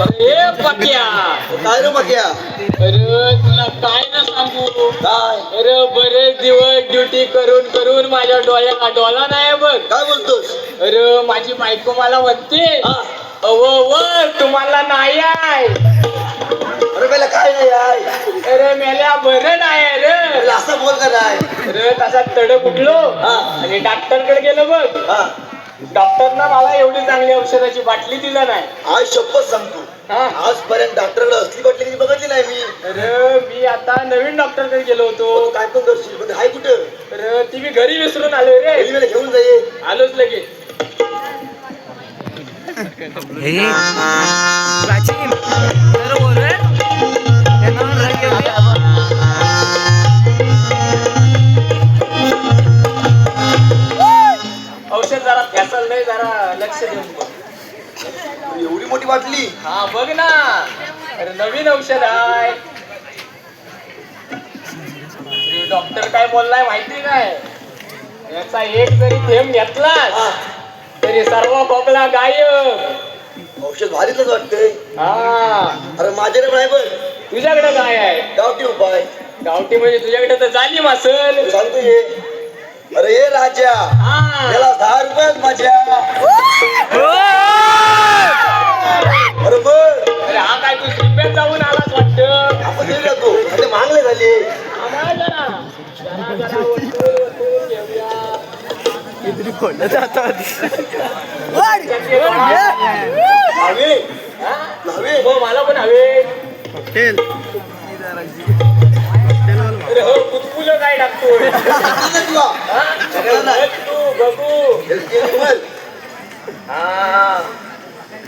ए पक्या काय रे बघ्या अरे तुला काय ना सांगू? काय? अरे बरेच दिवस ड्युटी करून करून माझ्या डोळ्याला डोळा नाही बघ. काय बोलतोस? अरे माझी बायको मला म्हणते अव व तुम्हाला नाही आहे. अरे पहिला काय नाही आहे? अरे मेल्या बरं नाही असं बोल का नाही? अरे तसा तडक उठलो. आणि डॉक्टरकडे गेलो बघ. हा. डॉक्टरना मला एवढी चांगली औषधाची बाटली दिला नाही. आज शपथ सांगतो. आजपर्यंत डॉक्टरकडे असली बाटली कधी बघितली नाही मी. अरे मी आता नवीन डॉक्टरकडे गेलो तू होतो काय पण करशील? पण हाय कुठं? अरे ती मी घरी विसरून आलोय रे. घरी मला घेऊन जाये आलोच लगेच. हे. प्राचीन. बाटली हा बघ ना. अरे नवीन औषध आहे. डॉक्टर काय बोललाय माहिती काय? याचा एक जरी थेंब घेतला हा. तरी सर्व खोकला गायब. औषध भारीतच वाटतंय. हा. अरे माझ्याकडे नाही बघ. तुझ्याकडे काय आहे? गावठी उपाय. गावठी म्हणजे तुझ्याकडे तर जाली मासल. सांगतो ये. अरे ये राजा. हा. त्याला दहा रुपयात माझ्या. अरे बघ अरे हा काय तू शिप्यात जाऊन आलाच वाटतं? आपण दिले जातो ते मागले झाले. आम्हाला जरा जरा जरा वरतून वरतून घेऊया. हवे हा? हवे हो मला पण हवे. अरे हो कुतकुलं काय टाकतोय? तुला हा? अरे बघ तू बघू. हे बोल. हा.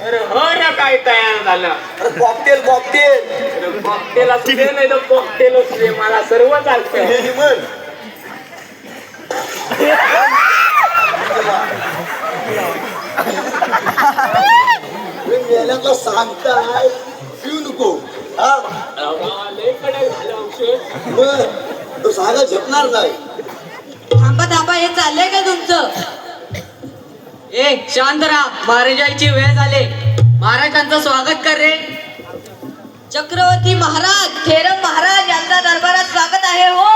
अरे हो ना काय तयार झालं. अरे कॉकटेल कॉकटेल कॉकटेल असू दे नाही तर कॉकटेल असू दे मला सर्व चालतंय हे म्हण अरे मेल्यातला सांगताय पिऊ नको. हा. अहो, लय कडक झालं औषध मग तो सांगा झेपणार नाही. थांबा थांबा हे चाललंय का तुमचं? ए शांत राहा. महाराजांची वेळ झाली. महाराजांचं स्वागत कर रे. चक्रवर्ती महाराज थेरम महाराज यांचा दरबारात स्वागत आहे हो.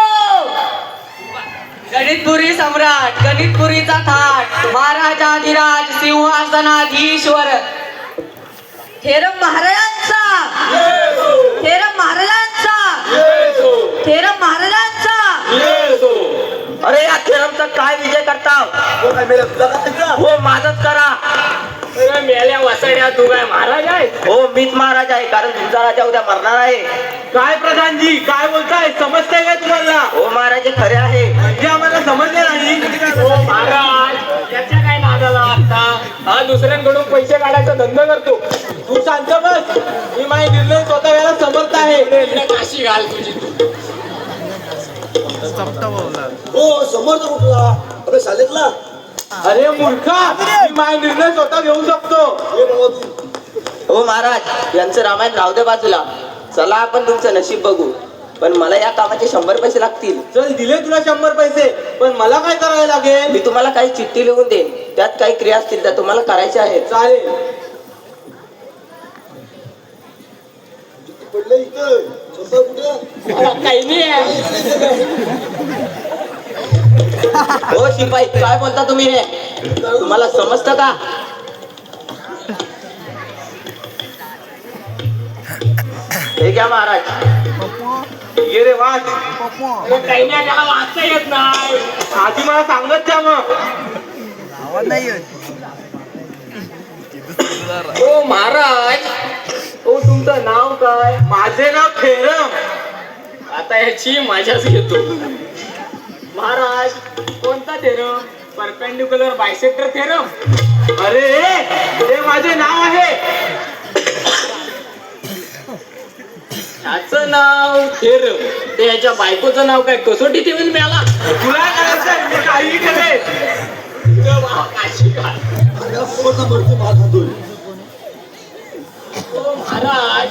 गणितपुरी सम्राट गणितपुरीचा थाट. महाराजाधिराज सिंहासनाधीश्वर. थेरम महाराजांचा. थेरम महाराजांचा. थेरम महाराजांचा. अरे या खेळांचा काय विजय करता? सांगता? हो माझच करा. अरे मेल्या वसाड्या तू काय महाराज आहे हो मीच महाराज आहे कारण तुमचा राजा उद्या मरणार आहे. काय प्रधानजी काय बोलताय? समजतंय काय तुम्हाला? हो महाराज हे खरे आहे. म्हणजे आम्हाला समजले नाही. महाराज त्याच्या काय नादाला आता? हा दुसऱ्यांकडून पैसे काढायचा धंदा करतो. तू शांत बस. मी माझे निर्णय स्वतः घ्यायला समर्थ आहे. काशी घाल तुझी. तू हो अरे शाळेतला अरे मूर्खा! मी माझे निर्णय स्वतः घेऊ शकतो. हे बाबा तू. हो महाराज यांचं रामायण राहू दे बाजूला. चला आपण तुमचं नशीब बघू. पण मला या कामाचे शंभर पैसे लागतील. चल दिले तुला शंभर पैसे पण मला काय करायला लागेल? मी तुम्हाला काही चिठ्ठी लिहून देईन. त्यात काही क्रिया असतील त्या तुम्हाला करायच्या आहेत. चालेल. पडलं इथं. काही नाही. हो शिपाई काय बोलता तुम्ही हे? तुम्हाला समजतं का? हे घ्या महाराज. ये रे वाच अरे काही नाही त्याला वाचता येत नाही. आधी मला सांगत जा मग. हो महाराज. हो तुमचं नाव काय माझे नाव थेरम आता याची माझ्याच घेतो महाराज कोणता थेरम परपेंडिक्युलर बायसेक्टर थेरम अरे ते माझे नाव आहे ह्याचं नाव थेरम ते ह्याच्या बायकोचं नाव काय कसोटी ठेवील मला तुला करायचं मी काही करेल काशी महाराज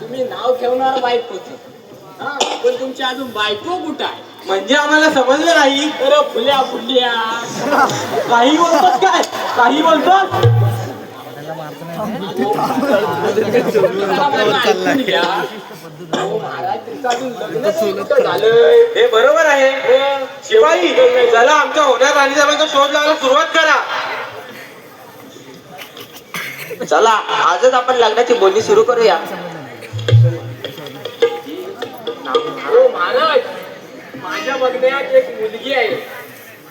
तुम्ही नाव ठेवणार बायकोच. हा पण तुमची अजून बायको कुठं आहे? म्हणजे आम्हाला समजलं नाही. अरे फुल्या फुल्या. काही बोलतात काय? काही बोलतात ऐकून घ्या. अहो, महाराज, तुमचं अजून लग्न नाही कुठं झालंय. हे बरोबर आहे. हो. शिवाई चला आमच्या होणार राणीसाहेबांचा शोध लावायला सुरुवात करा. चला आजच आपण लग्नाची बोलणी सुरू करूया. हो महाराज. माझ्या बघण्यात एक मुलगी आहे.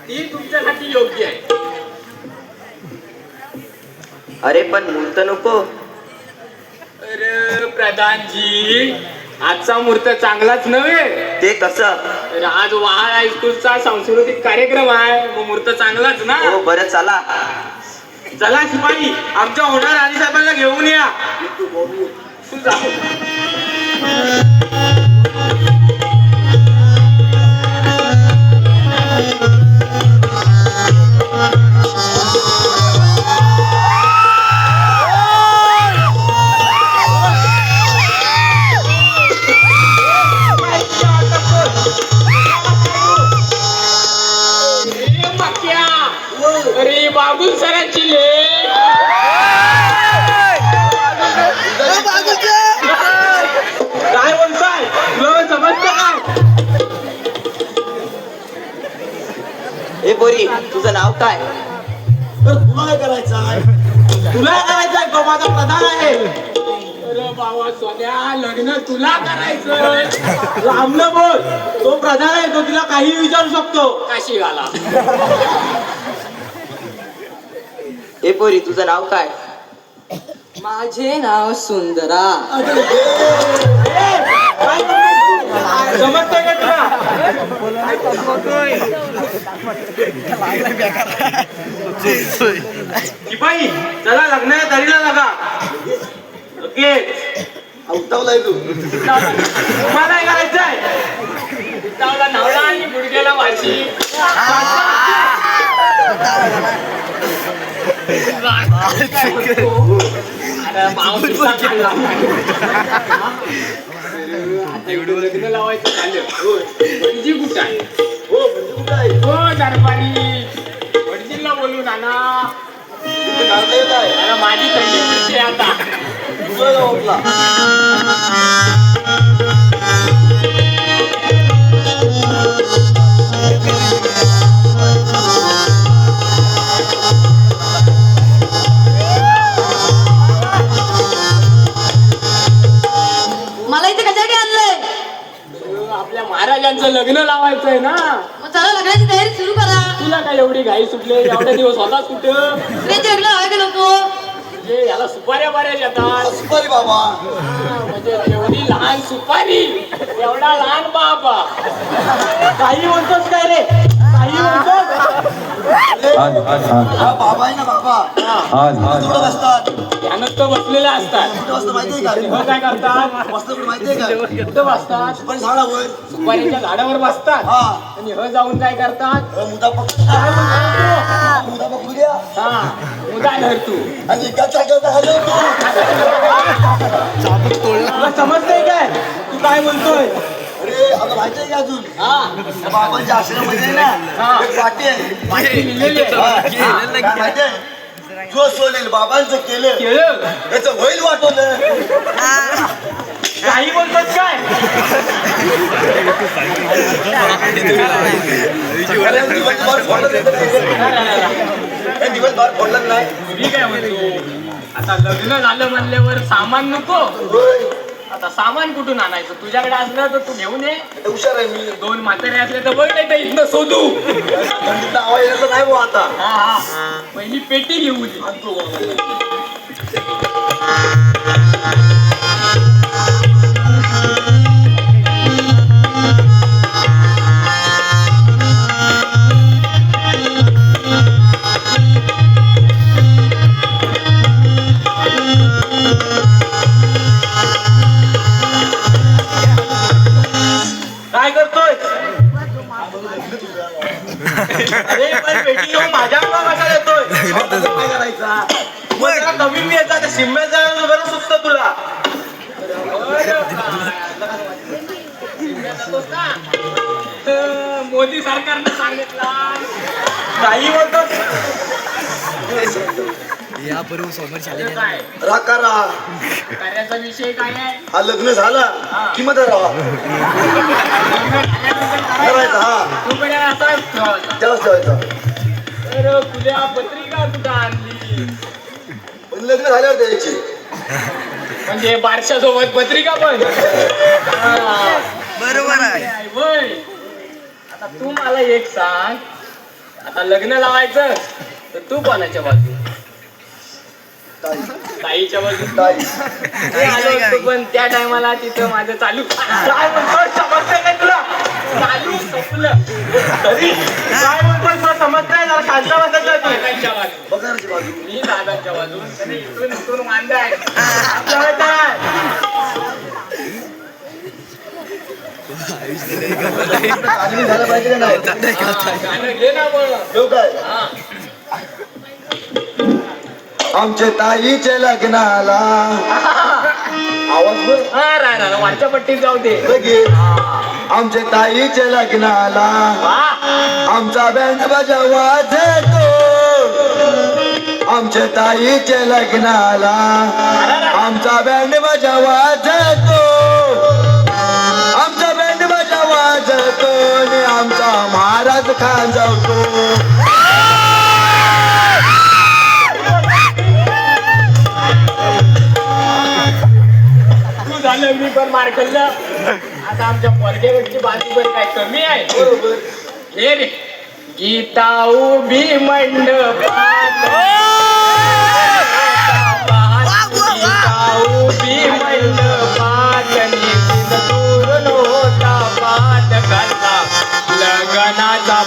ती तुमच्यासाठी योग्य आहे. अरे पण मुहूर्त नको. अरे प्रधानजी आजचा मुहूर्त चांगलाच नव्हे. ते कसं? तर आज वहाळ हायस्कूलचा सांस्कृतिक कार्यक्रम आहे. मग मुहूर्त चांगलाच ना? हो बरं चला. चला शिपाई आमच्या होणार राणीसाहेबांना घेऊन या तू जा. बाबा सोन्या लग्न तुला करायचं लांबनं बोल. तो प्रधान आहे तो तिला काही विचारू शकतो. काशी घाला ए बोरी तुझं नाव काय? माझे नाव सुंदरा. समजतंय का तुला? शिपाई चला लग्नाच्या तरीला लागा. ओके. उठावलाय तू. तुम्हाला काय करायचंय. पितावला नवरा आणि गुडघ्याला वाशी. लावायचं झालं. कुठं आहे? हो म्हणजे कुठं आहे? हो दरबारी. आहे. अरे माझी थंडी आता? उठला मला इथे कशासाठी आणलंय? आपल्या महाराजांचं लग्न लावायचंय ना. मग चला लग्नाची तयारी सुरू करा. तुला काय एवढी घाई सुटले? एवढे दिवस होताच कुठं? दुसऱ्याचे लग्न हवे का नको. म्हणजे याला सुपाऱ्या बऱ्याच येतात. सुपारी बाबा. म्हणजे एवढी लहान सुपारी. एवढा लहान बाबा. काही म्हणतोस काय रे? बाबा आहे ना तर बसलेले असतात. कुठं बसतात माहितीये का? तेव्हा काय करतात? बसतात कुठं माहितीये का? कुठं बसतात. पण झाडावर सुपारीच्या झाडावर बसतात. हा. आणि ह जाऊन काय करतात? अ, मुदा पकडू मुदा पकडू द्या. हा मुदा धर तू. आणि एका चाकाचा हलवतो तुला समजतंय काय? तू काय म्हणतोय का अजून? हा? बाबांच्या आश्रमामध्ये आहे ना? एक माहिती आहे. हा, जो सोडेल बाबांचं केलं. केलं. त्याचं होईल वाटवलं काही म्हणतोस काय? अरे, दिवसभर फोडलं हे दिवसभर फोडलं नाही. मी काय म्हणतो? आता लग्न झालं म्हणल्यावर सामान नको. आता सामान कुठून आणायचं? तुझ्याकडे असलं तर तू घेऊन ये. हुशार आहे मी. दोन म्हातारे असले तर बघ नाही तर इथनं शोधू थंडीचा आवाज नाही आता. हा हा. पहिली पेटी घेऊ दे आणतो. अरे पण माझ्या येतोय? आता काय करायचा? मग त्याला कमी मी येतात शिंब्यात जायला बरं सुचतं तुला. मोदी सरकारनं सांगितलं. काही म्हणतो राग का राग? कार्याचा विषय काय आहे? हा लग्न झाला? की मग राहा करायचा हा. तू कडे असा ठेवायचा. त्यालाच ठेवायचा तुझ्या पत्रिका आणली? पण लग्न झाल्यावर द्यायची. म्हणजे बारशा सोबत पत्रिका पण? बरोबर आहे. वय. आता तू मला एक सांग. आता लग्न लावायचं तर तू कोणाच्या बाजू ताईच्या बाजू ताई. मी आलो असतो पण त्या टायमाला तिथं माझं चालू. काय म्हणतोय? समजतंय का तुला? चालू संपलं. तरी काय म्हणतोय तुला? समजतंय? जरा शांत बसायचं तू. दादांच्या बाजू बघायची बाजू मी दादांच्या बाजू तरी इथून इथून वांदा आहे. आपल्याला काय? आदमी झालं पाहिजे का? नाही गाणं घे ना मग ठेवू काय? हा. आमच्या ताईच्या लग्नाला. आवाज बघ हा रा रा वरच्या पट्टीत जाऊ दे. लगे आमच्या ताईच्या लग्नाला. आमचा बँड बाजा वाजतो आमच्या ताईच्या लग्नाला. आमचा बँड बाजा वाजतो आमचा बँड बाजा वाजतो आणि आमचा महाराज खान जातो. मी पण मार खाल्लं. आता आमच्या पोरगेवरची बाजू पण काय कमी आहे? बरोबर. हे रे. गीता उभी मंडपात. गीता उभी मंडपात. नितीन दूर नव्हता घातला लग्नाचा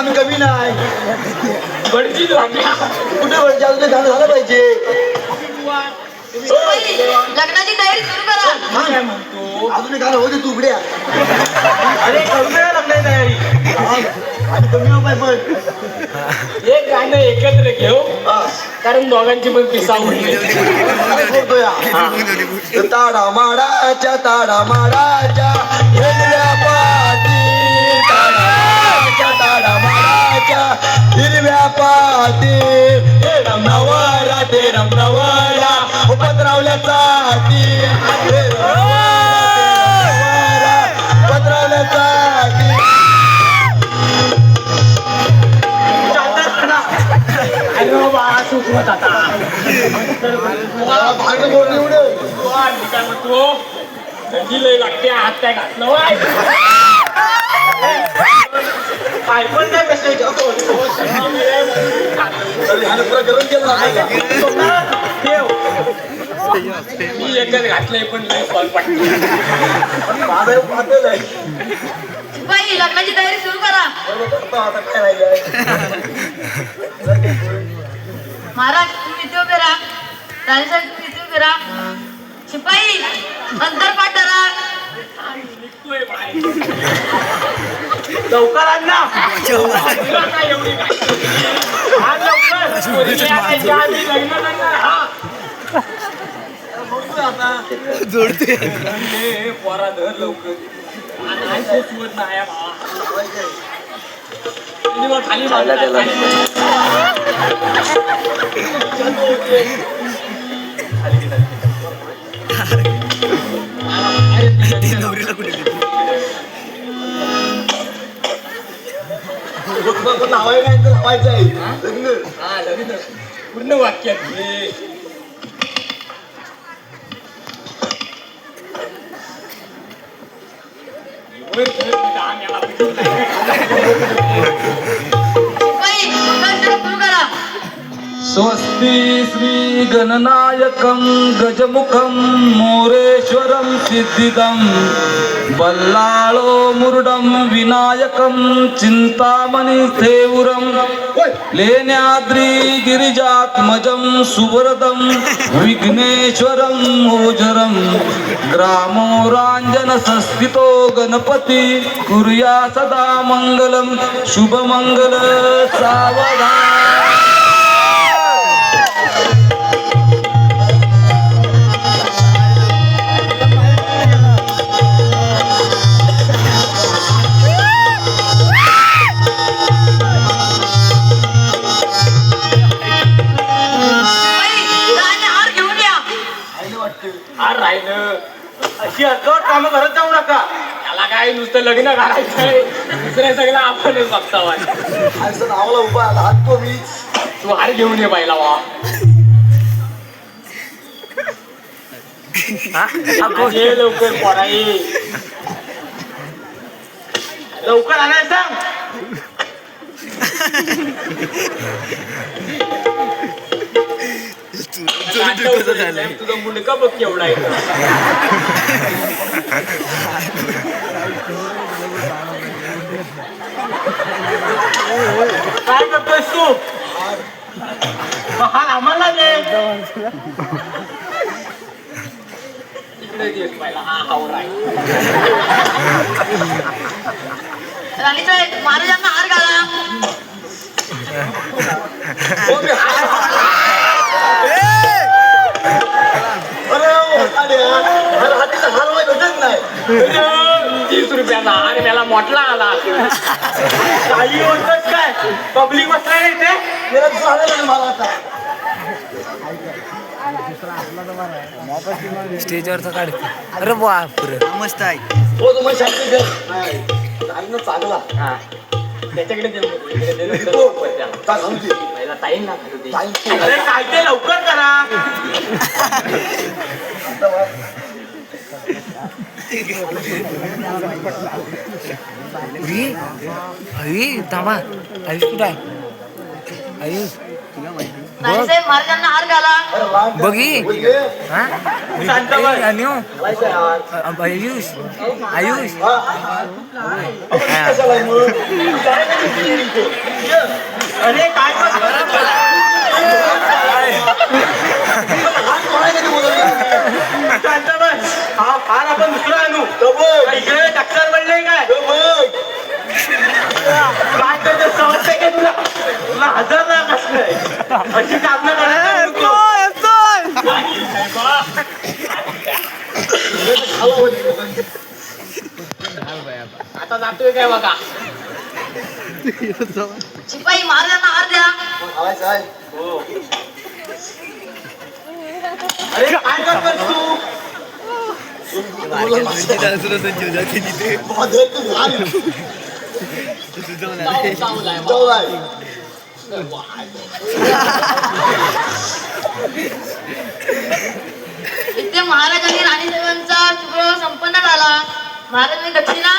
आम्ही कमी नाही बडची झोपल्या कुठे वरच्या अजून गाणं झालं पाहिजे. लग्नाची तयारी सुरू करा. अजून गाणं होते तू उघड्या. अरे तयारी. आणि कमी हो पण. एक गाणं एकत्र घेऊ. कारण दोघांची पण पिसा हा? तर ताडा माडाच्या ताडा माडाच्या माडाच्या हिरव्या पाटी हे रमणावरा ते रमणावरा पत्रावल्या साठी ते रमणावरा, पत्रावल्या काय म्हणतो थंडी लय लागते हात काय घातलं? पण काय कसं गरम मी एकच घातलंय पण नाही फॉल पाठवलं आहे. लग्नाची तयारी सुरू करा. आता महाराज तुम्ही इथे उभे राहा. राणीसाहेब तुम्ही इथे उभे राहा. शिपाई अंतर पाठ निघतोय लवकर आण ना. तुला काय एवढी. घाई? आण लवकर. पोरगी आणायची आधी लग्न करणार. हा. आता. जोडते. पोरा धर लवकर. आणि सुचवत नाही हा भावा. तुम्ही मग खाली बाजूला खाली बघ, लावायला नाही तर लावायचं आहे लग्न हा लग्न पूर्ण वाक्यात घे. वर धर, काम याला पिटून नाही. शिपाई अंतर सुरू करा स्वस्ति श्री गणनायकं गजमुखं मोरेश्वरं सिद्धिदं बल्लाळो मुरुडं विनायकं चिन्तामणिस्थेवुरं लेण्याद्रि गिरिजात्मजं सुवरदं विघ्नेश्वरं ओझरं ग्रामोराञ्जनसंस्थितो गणपति कुर्या सदा मङ्गलं शुभमङ्गल सावधान। अशी अर्धवट कामं करत जाऊ नका. त्याला काय नुसतं लग्न घालायचंय दुसऱ्या सगळं आपणच बघता असं नावाला उभा हात तो मीच तू हार घेऊन ये पाहिला वा. ये लवकर पोरा ये लवकर आणाय सांग तुझा मुंडका बघ केवढा आहे. काय करतोयस तू? हा आम्हाला दे. इकडे दे पहिला हा हावर आहे. राणीसाहेब महाराजांना हार तीस रुपयाचा आणि मला मोठला आला. काही होतच काय? पब्लिक बसलाय ना इथे. मेरा दुसरा हार नाही मला आता. स्टेजवरचा काढ. अरे बापरे. मस्त आहे. हो तुम्हाला शांती कर चांगला. हा. त्याच्याकडे नंतर हो. त्याला. टाईम ना अरे काय ते लवकर करा. थांबा. आयुष कुठं आहे आयुष महाराजांना हार घाला? बघी? हा? आयुष. आयुष. अरे काय हा फार आपण दुसरा आणू बघ, इकडे टक्कर पडले काय काय करते समजते तुला तुला हजार ना अशी आता जातोय काय बघा. शिपाई महाराजांना हार द्या. अरे काय करतोस तू. इथे महाराजांनी राणीसाहेबांचा शुभविवाह संपन्न झाला महाराजांनी दक्षिणा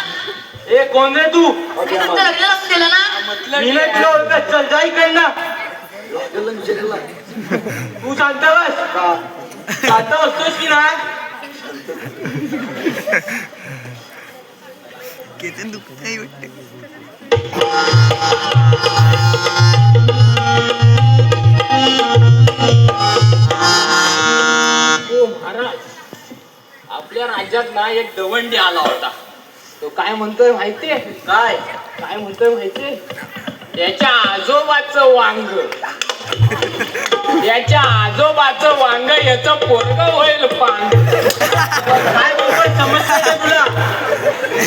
ए कोण रे तू? मी तुमचं लग्न लावून दिलं ना? मी नाही तुला ओळखत चल जा इकडनं. ना. तू शांत बस. शांत बसतोस की नाही? ओ महाराज आपल्या राज्यात ना एक दवंडी आला होता. तो काय म्हणतोय माहितीये काय काय म्हणतोय माहितीये त्याच्या आजोबाचं वांग याच्या आजोबाचं वांग याचं पोरग होईल पांग काय बोलतोय समजतंय का तुला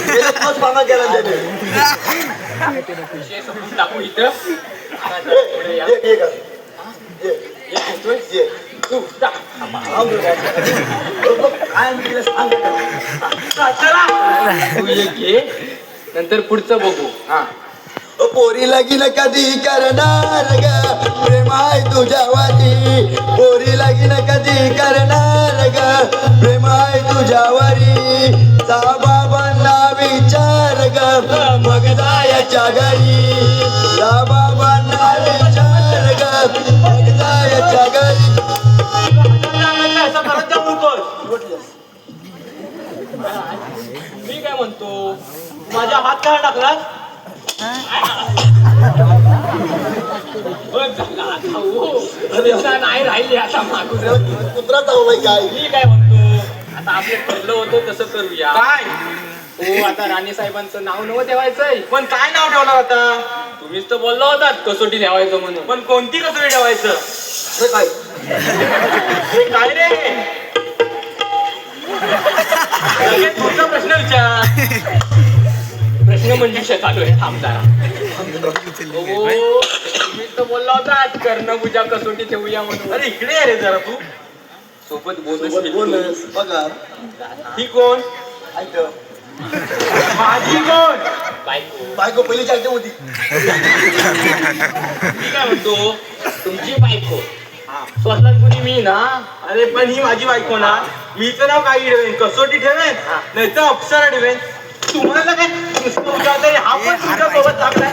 गेलं तोच पाना केला त्याने. विषय समजून टाकू इथं पुढे या. ये, ये कर. ये, हे घेतोय? ये. तू जा. तू एक घे नंतर पुढचं बघू. हा. ओ पोरी लगीन कधी करणार ग? प्रेमाय तुझ्यावरी पोरी लगीन कधी करणार ग? प्रेमाय तुझ्यावरी जा बाबांना विचार ग. मग जायच्या घरी. म्हणतो माझ्या हात काय टाकला नाही राहिली आता मागून. कुत्रा चावलाय काय? मी काय म्हणतो आता आपलं ठरलं होतं तसं करूया. काय? हो आता राणे साहेबांचं नाव नवं ठेवायचंय. पण काय नाव ठेवणार आता? तुम्हीच तर बोलला होतात कसोटी ठेवायचं म्हणून. पण कोणती कसोटी ठेवायचं? हे काय? हे काय रे? लगेच पुढचा प्रश्न विचार. प्रश्न मंजुषा चालू आहे थांब जरा. हो, तुम्हीच तर बोलला होता कर्णपूजा कसोटी ठेवूया म्हणून. अरे इकडे आहे रे जरा तू. सोबत बोनस बोनस बघा. ही कोण? ऐक. माझी कोण? बायको. बायको पहिली चालते होती. मी काय म्हणतो तुमची बायको. स्वतः कुणी मी ना? अरे पण ही माझी बायको ना. मीचं नाव काही ठेवेन कसोटी ठेवेन? नाही तर अप्सरा ठेवेन. तुम्हाला काय नुसतं हा पण तुमच्यासोबत लागलाय?